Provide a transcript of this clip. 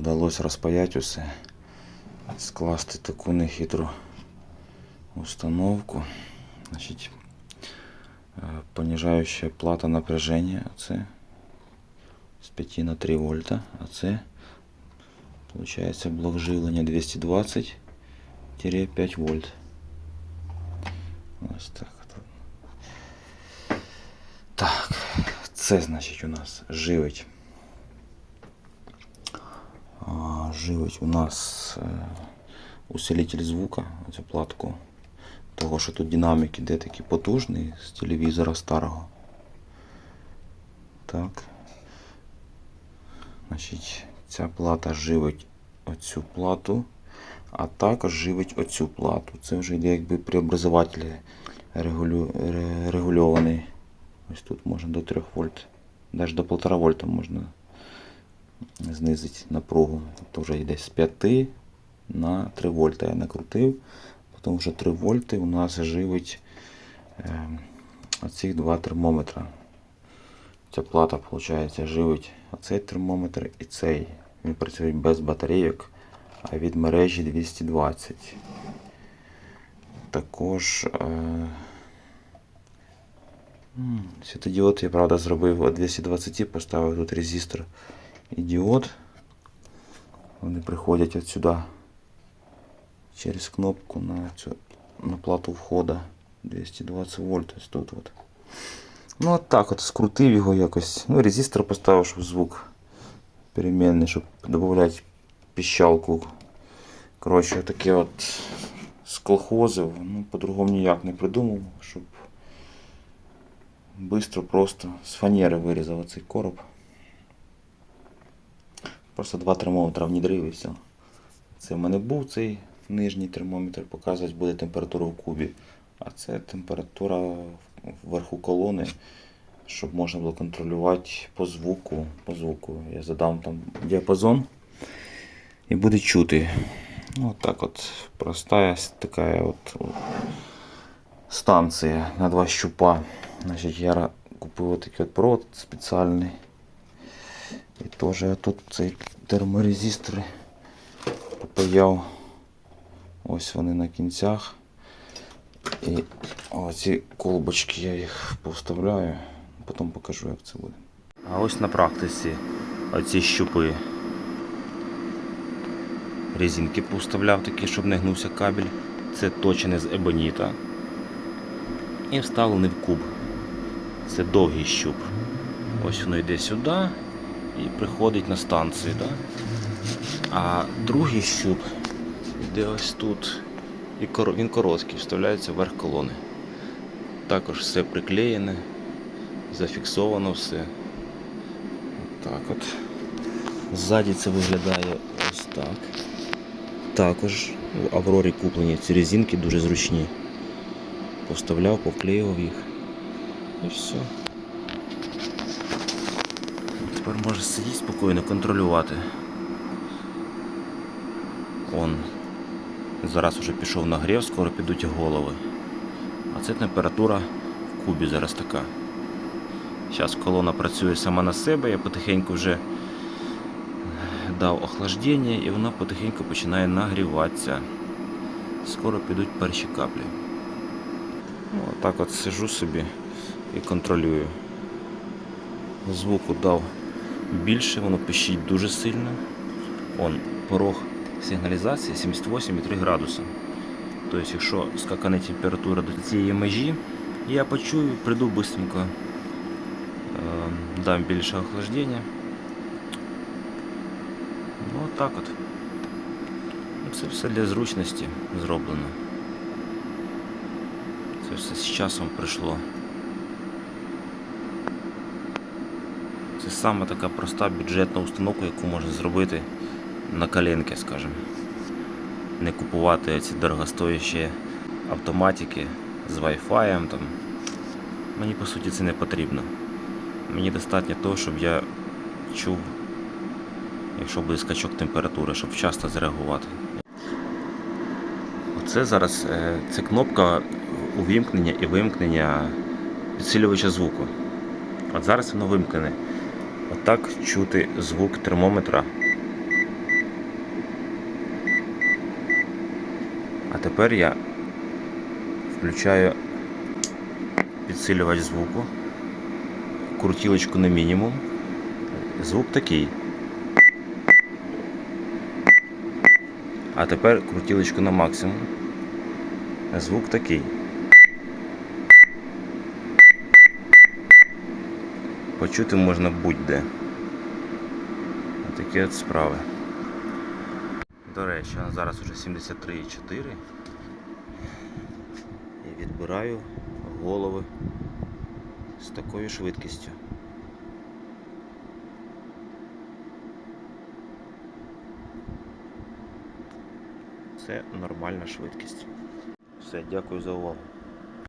вдалося розпаяти усе, скласти таку нехитру установку. Значить, понижаюча плата напряження, це з 5 на 3 вольта, а це Получается блок живлення 220-5 вольт. Ось так. Так, це значить у нас живить. Живить у нас е, усилитель звука, цю платку. Того, що тут динамік іде такий потужний з телевізора старого. Так. Значить, ця плата живить оцю плату, а також живить оцю плату. Це вже йде якби преобразователь регулю... регульований. Ось тут можна до 3 вольт, навіть до 1,5 вольта можна знизити напругу. Тобто вже йде з 5 на 3 вольта я накрутив. Потім вже 3 вольти у нас живить е, оці два термометра. Ця плата, виходить, живить оцей термометр і цей. Він працює без батарейок, а від мережі 220. Також е, світодіод я правда зробив от 220, поставив тут резистор і діод. Вони приходять от сюди через кнопку на, цю, на плату входа 220 вольт. Ось тут от. Ну от так от скрутив його якось. Ну, резистор поставив, щоб звук перемінний, щоб додати піщалку. Коротше, таке от з колхозів. Ну, по-другому ніяк не придумав, щоб бистро просто з фанери вирізав цей короб. Просто два термометра внедрив і все. Це в мене був цей нижній термометр, показувати буде температуру в кубі. А це температура вверху колони, щоб можна було контролювати по звуку. По звуку. Я задам там діапазон і буде чути. Ну, от так от проста така от станція на два щупа. Значить, я купив отакий от провод спеціальний. І теж я тут цей терморезистор попаяв. Ось вони на кінцях. І оці колбочки я їх повставляю, потім покажу, як це буде. А ось на практиці оці щупи. Резинки повставляв такі, щоб не гнувся кабель. Це точене з ебоніта. І вставлений в куб. Це довгий щуп. Ось воно йде сюди і приходить на станцію. Да? А другий щуп йде ось тут. І він короткий, вставляється вверх колони. Також все приклеєне, зафіксовано все. Так от. Ззаді це виглядає ось так. Також в Аврорі куплені ці резинки дуже зручні. Поставляв, повклеював їх. І все. Тепер може сидіти спокійно, контролювати. Он Зараз вже пішов нагрів, скоро підуть голови. А це температура в кубі зараз така. Зараз колона працює сама на себе, я потихеньку вже дав охлаждення і вона потихеньку починає нагріватися. Скоро підуть перші каплі. Ну, отак от сижу собі і контролюю. Звуку дав більше, воно пищить дуже сильно. Он порог сигналізації 78,3 градуса. Тобто, якщо скакане температура до цієї межі, я почую, прийду швидко, е, дам більше охлаждення. Ну, отак от. Ну, Це все для зручності зроблено. Це все з часом прийшло. Саме така проста бюджетна установка, яку можна зробити на коленки, скажімо. Не купувати ці дорогостоящі автоматики з Wi-Fi. Там. Мені по суті це не потрібно. Мені достатньо того, щоб я чув, якщо буде скачок температури, щоб вчасно зреагувати. Оце зараз е, це кнопка увімкнення і вимкнення підсилювача звуку. От зараз воно вимкнене. Отак чути звук термометра. А тепер я включаю підсилювач звуку, крутілочку на мінімум. Звук такий. А тепер крутілочку на максимум. Звук такий. Почути можна будь-де. Такі от справи. До речі, зараз вже 73,4 і відбираю голови з такою швидкістю. Це нормальна швидкість. Все, дякую за увагу.